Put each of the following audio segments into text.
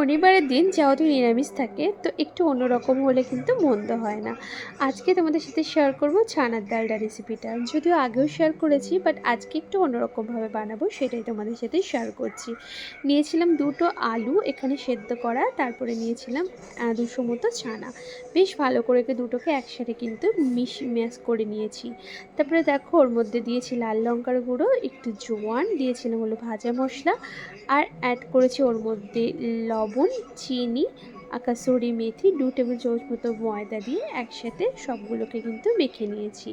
শনিবারের দিন যেহেতু নিরামিষ থাকে, তো একটু অন্যরকম হলে কিন্তু মন্দ হয় না। আজকে তোমাদের সাথে শেয়ার করব ছানার ডালটা রেসিপিটা যদিও আগেও শেয়ার করেছি বাট আজকে একটু অন্যরকমভাবে বানাবো, সেটাই তোমাদের সাথে শেয়ার করছি। নিয়েছিলাম দুটো আলু, এখানে সেদ্ধ করা, তারপরে নিয়েছিলাম দুশো মতো ছানা। বেশ ভালো করে দুটোকে একসাথে কিন্তু মিশ, ম্যাশ করে নিয়েছি। তারপরে দেখো, ওর মধ্যে দিয়েছি লাল লঙ্কার গুঁড়ো, একটু জোয়ান, দিয়েছিলাম হলো ভাজা মশলা, আর অ্যাড করেছি ওর মধ্যে লবণ, চিনি, আর কাসুরি মেথি দু টেবিল চামচ মতো ময়দা দিয়ে একসাথে সবগুলোকে কিন্তু মেখে নিয়েছি।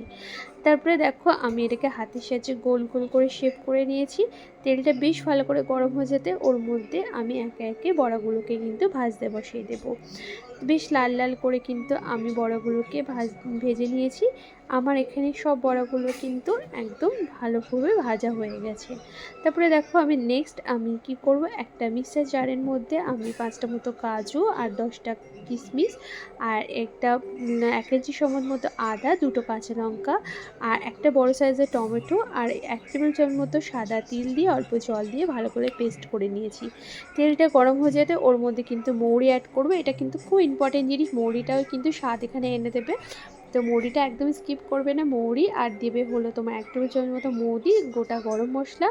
তারপরে দেখো আমি এটাকে হাতের সাহায্যে গোল গোল করে শেপ করে নিয়েছি। তেলটা বেশ ভালো করে গরম হয়ে যেতে ওর মধ্যে আমি একে একে বড়াগুলোকে কিন্তু ভাজতে বসিয়ে দেবো। বেশ লাল লাল করে কিন্তু আমি বড়াগুলোকে ভাজ, ভেজে নিয়েছি। আমার এখানে সব বড়াগুলো কিন্তু একদম ভালোভাবে ভাজা হয়ে গেছে। তারপরে দেখো আমি নেক্সট আমি কি করব? একটা মিক্সার জারের মধ্যে আমি পাঁচটা মতো কাজু আর দশটা কিশমিশ আর একটা এক কেজি সমান মতো আদা, দুটো কাঁচা লঙ্কা আর একটা বড় সাইজের টমেটো আর এক টেবিল চামচ মতো সাদা তিল দিয়ে অল্প জল দিয়ে ভালো করে পেস্ট করে নিয়েছি। তেলটা গরম হয়ে যেতে ওর মধ্যে কিন্তু মৌরি অ্যাড করবে, এটা কিন্তু খুব ইম্পর্টেন্ট জিনিস, মৌরিটাও কিন্তু স্বাদ এখানে এনে দেবে। তো মৌরিটা একদম স্কিপ করবে না মৌরি, আর দেবে হলো তোমার এক টেবিল চামচ মতো মৌরি, গোটা গরম মশলা,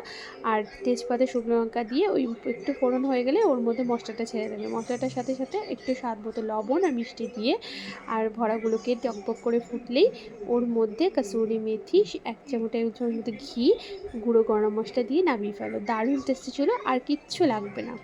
আর তেজপাতা, শুকনো লঙ্কা দিয়ে ওই একটু ফোড়ন হয়ে গেলে ওর মধ্যে মশলাটা ছেড়ে দেবে। মশলাটার সাথে সাথে একটু স্বাদ মতো লবণ আর মিষ্টি দিয়ে, আর ভরাগুলোকে টকবক করে ফুটলেই ওর মধ্যে কাসুরি মেথি, এক চামচ টেবিল চামচ মতো ঘি, গুঁড়ো গরম মশলা দিয়ে নামিয়ে ফেলো। দারুণ টেস্টি ছিল, আর কিচ্ছু লাগবে না।